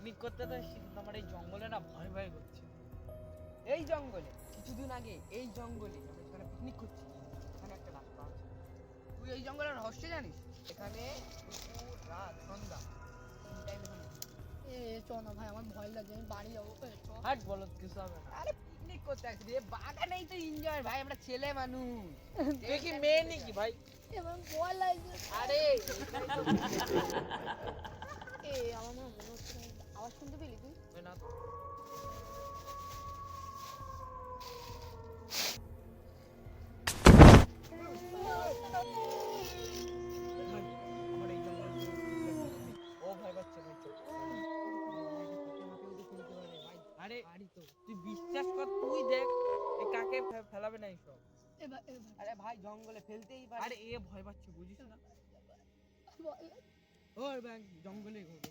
Picnic করতে তো আমার এই জঙ্গলে না ভয় ভয় করছে। এই জঙ্গলে কিছুদিন আগে এই জঙ্গলে আমরা এখানে পিকনিক করছি। এখানে একটা রাস্তা আছে। তুই এই জঙ্গলের রহস্য জানিস? এখানে দুপুর রাত সন্ধ্যা। তিন টাইম এখানে। এ চ না ভাই আমার ভয় লাগে আমি বাড়ি যাব। হাট বলো কিছু হবে আরে পিকনিক করতে আসছি রে বাগানেই তো এনজয় ভাই আমরা ছেলে মানুষ। তুই কি মেয়ে নাকি ভাই? এ, আমার ভয় লাগছে। আরে। এ আমার মনে হচ্ছে আওয়াজ শুনতে পেলি তুই? না তুই বিশ্বাস কর তুই দেখ এ কাকে ফেলাবে না এইসব। ভাই আরে ভাই জঙ্গলে ফেলতেই পারে। আরে এ ভয় পাচ্ছে বুঝিস না? ওর ব্যাং জঙ্গলে ঘুরবে।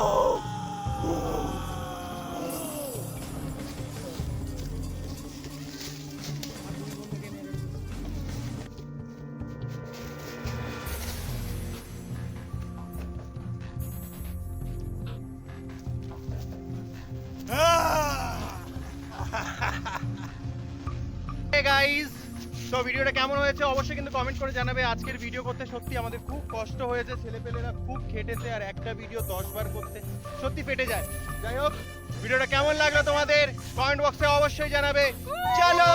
Oh! গাইস তো ভিডিওটা কেমন হয়েছে অবশ্যই কিন্তু কমেন্ট করে জানাবে। আজকের ভিডিও করতে সত্যি আমাদের খুব কষ্ট হয়েছে, ছেলেপেলেরা খুব খেটেছে আর একটা ভিডিও দশবার করতে সত্যি ফেটে যায়। যাই হোক, ভিডিওটা কেমন লাগল তোমাদের? কমেন্ট বক্সে অবশ্যই জানাবে। চলো!